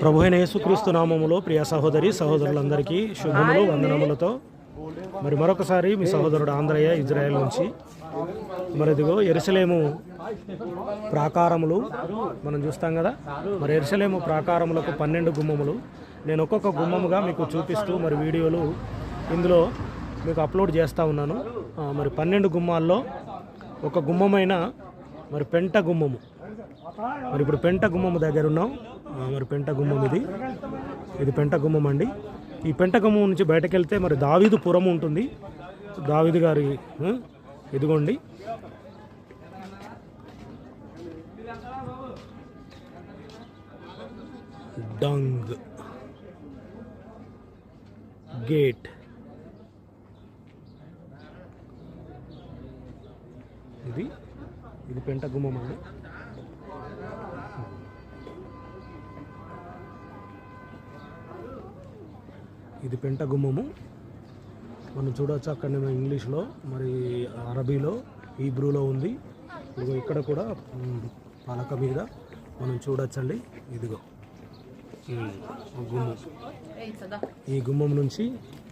ప్రభు అయిన యేసుక్రీస్తు నామములో ప్రియ సహోదరి సహోదరులందరికీ శుభములు వందనములతో మరి మరొకసారి మీ సహోదరుడు ఆంధ్రయ్య ఇజ్రాయెల్ నుంచి. మరి ఇదిగో ఎరుసలేము ప్రాకారములు మనం చూస్తాం కదా. మరి ఎరుసలేము ప్రాకారములకు పన్నెండు గుమ్మములు. నేను ఒక్కొక్క గుమ్మముగా మీకు చూపిస్తూ మరి వీడియోలు ఇందులో మీకు అప్లోడ్ చేస్తూ ఉన్నాను. మరి పన్నెండు గుమ్మాల్లో ఒక గుమ్మమైన మరి పెంట గుమ్మము. మరి ఇప్పుడు పెంట గుమ్మం దగ్గర ఉన్నాం. మరి పెంట గుమ్మం ఇది. ఇది పెంట గుమ్మం అండి. ఈ పెంట గుమ్మం నుంచి బయటకు వెళ్తే మరి దావీదు పురం ఉంటుంది. దావీదు గారి ఇదిగోండి. Dung gate. ఇది ఇది పెంట గుమ్మం అండి. ఇది పెంట గుమ్మము. మనం చూడవచ్చు అక్కడ ఇంగ్లీష్లో మరి అరబీలో హీబ్రూలో ఉంది. ఇదిగో ఇక్కడ కూడా పలక మీద మనం చూడొచ్చండి. ఇదిగో గుమ్మం. ఈ గుమ్మం నుంచి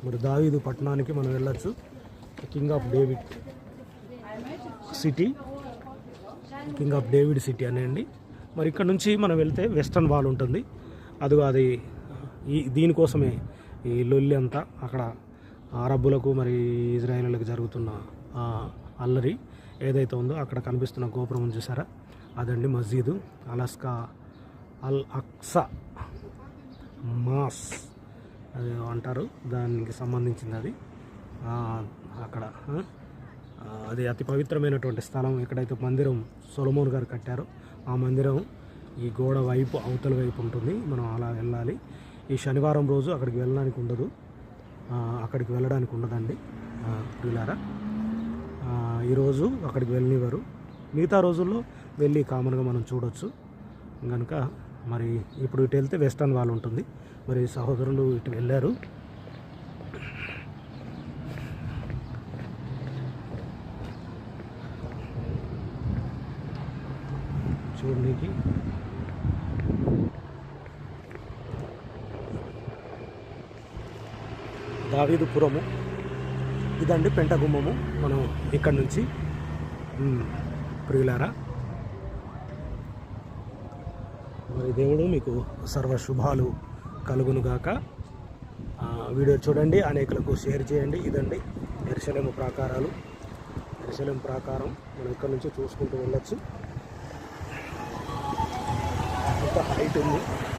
మరి దావీదు పట్టణానికి మనం వెళ్ళచ్చు. King of David city. King of David city అనేయండి. మరి ఇక్కడ నుంచి మనం వెళ్తే వెస్టర్న్ వాల్ ఉంటుంది. అదిగో అది ఈ దీనికోసమే ఈ లొల్లి అంతా అక్కడ అరబ్బులకు మరి ఇజ్రాయేలీలకు జరుగుతున్న అల్లరి ఏదైతే ఉందో అక్కడ కనిపిస్తున్న గోపురం చూసారా? అదండి మస్జీదు అలాస్కా అల్ అక్సా మాస్ అది అంటారు. దానికి సంబంధించింది అది. అక్కడ అది అతి పవిత్రమైనటువంటి స్థలం. ఎక్కడైతే మందిరం సొలమోన్ గారు కట్టారో ఆ మందిరం ఈ గోడ వైపు అవతల వైపు ఉంటుంది. మనం అలా వెళ్ళాలి. ఈ శనివారం రోజు అక్కడికి వెళ్ళడానికి ఉండదు. అక్కడికి వెళ్ళడానికి ఉండదండి. పిల్లారా ఈరోజు అక్కడికి వెళ్ళనివారు మిగతా రోజుల్లో వెళ్ళి కామన్గా మనం చూడొచ్చు. కనుక మరి ఇప్పుడు ఇటు వెళ్తే వెస్టర్న్ వాల్ ఉంటుంది. మరి సహోదరులు ఇటు వెళ్ళారు. చూడడానికి దావీదుపురము. ఇదండి పెంటగుమ్మము. మనం ఇక్కడ నుంచి ప్రియులారా. మరి దేవుడు మీకు సర్వ శుభాలు కలుగునుగాక వీడియో చూడండి అనేకులకు షేర్ చేయండి. ఇదండి ఎరుసలేము ప్రాకారాలు. ఎరుసలేం ప్రాకారం మనం ఇక్కడ నుంచి చూసుకుంటూ వెళ్ళొచ్చు. ఇంత హైట్ ఉంది.